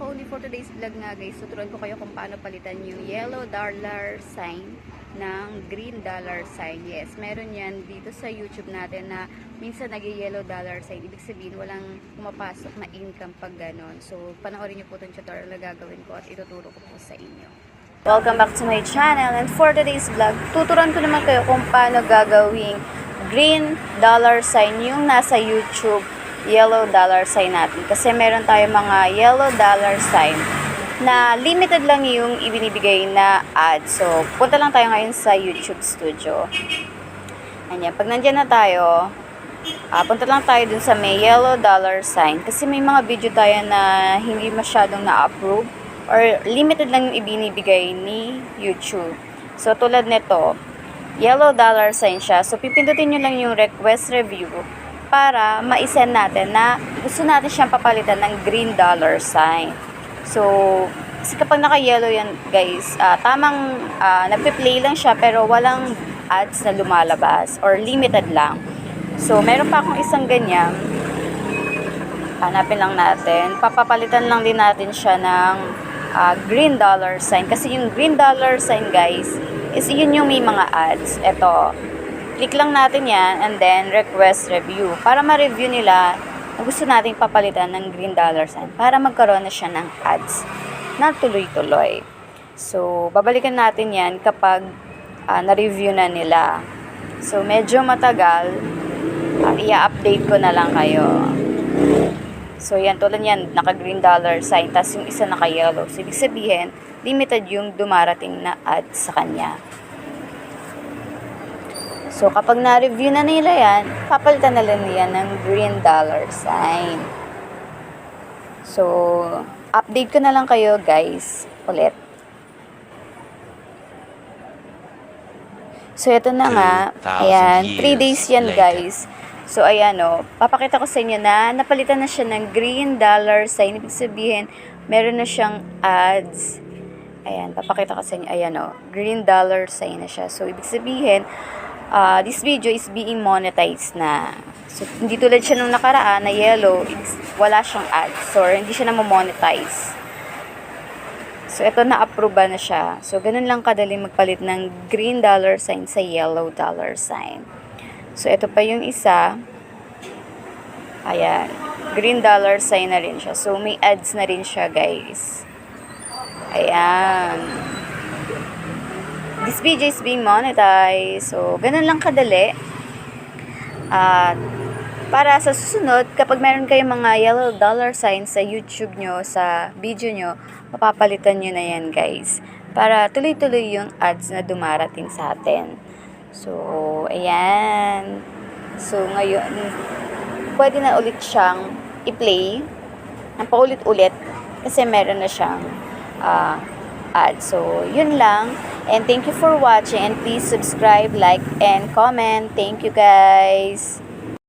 only for today's vlog nga guys, tuturuan ko kayo kung paano palitan yung yellow dollar sign ng green dollar sign. Yes, meron yan dito sa YouTube natin na minsan nag yellow dollar sign. Ibig sabihin, walang pumapasok na income pag ganon. So, panoorin niyo po itong tutorial na gagawin ko at ituturo ko po sa inyo. Welcome back to my channel and for today's vlog, tuturuan ko naman kayo kung paano gagawing green dollar sign yung nasa YouTube yellow dollar sign natin. Kasi meron tayo mga yellow dollar sign na limited lang yung ibinibigay na ad. So, punta lang tayo ngayon sa YouTube studio. Ayan, pag nandyan na tayo, ah, punta lang tayo dun sa may yellow dollar sign. Kasi may mga video tayo na hindi masyadong na-approve or limited lang yung ibinibigay ni YouTube. So, tulad nito, yellow dollar sign siya. So, pipindutin nyo lang yung request review para ma-send natin na gusto natin siyang papalitan ng green dollar sign. So, kasi kapag naka-yellow yan, guys, ah, tamang uh, nagpe-play lang siya pero walang ads na lumalabas or limited lang. So, meron pa akong isang ganyan. Hanapin lang natin. Papapalitan lang din natin siya ng ah, green dollar sign. Kasi yung green dollar sign, guys, is yun yung may mga ads. Ito, click lang natin yan and then request review para ma-review nila na gusto nating papalitan ng green dollar sign para magkaroon na siya ng ads na tuloy-tuloy. So, babalikan natin yan kapag ah, na-review na nila. So, medyo matagal. Ah, i-update ko na lang kayo. So, yan, tulad yan, naka-green dollar sign, tapos yung isa naka-yellow. So, ibig sabihin, limited yung dumarating na ads sa kanya. So, kapag na-review na nila yan, papalitan na lang yan ng green dollar sign. So, update ko na lang kayo guys, ulit. So, ito na nga. 2,000 Ayan, 3 years days yan later. guys. So, ayan o. Papakita ko sa inyo na napalitan na siya ng green dollar sign. Ibig sabihin, meron na siyang ads. Ayan, papakita ko sa inyo. Ayan o. Green dollar sign na siya. So, ibig sabihin, uh, this video is being monetized na. So, hindi tulad siya nung nakaraan na yellow, it's, wala siyang ads. So, hindi siya na monetize. So, ito na-approve na siya. So, ganun lang kadali magpalit ng green dollar sign sa yellow dollar sign. So, ito pa yung isa. Ayan. Green dollar sign na rin siya. So, may ads na rin siya, guys. Ayan. This video is being monetized. So, ganun lang kadali. At, para sa susunod, kapag meron kayong mga yellow dollar sign sa YouTube nyo, sa video nyo, mapapalitan nyo na yan, guys. Para tuloy-tuloy yung ads na dumarating sa atin. So, ayan. So, ngayon, pwede na ulit siyang i-play ng paulit-ulit kasi meron na siyang ah, ad. So, yun lang. And thank you for watching and please subscribe, like, and comment. Thank you guys.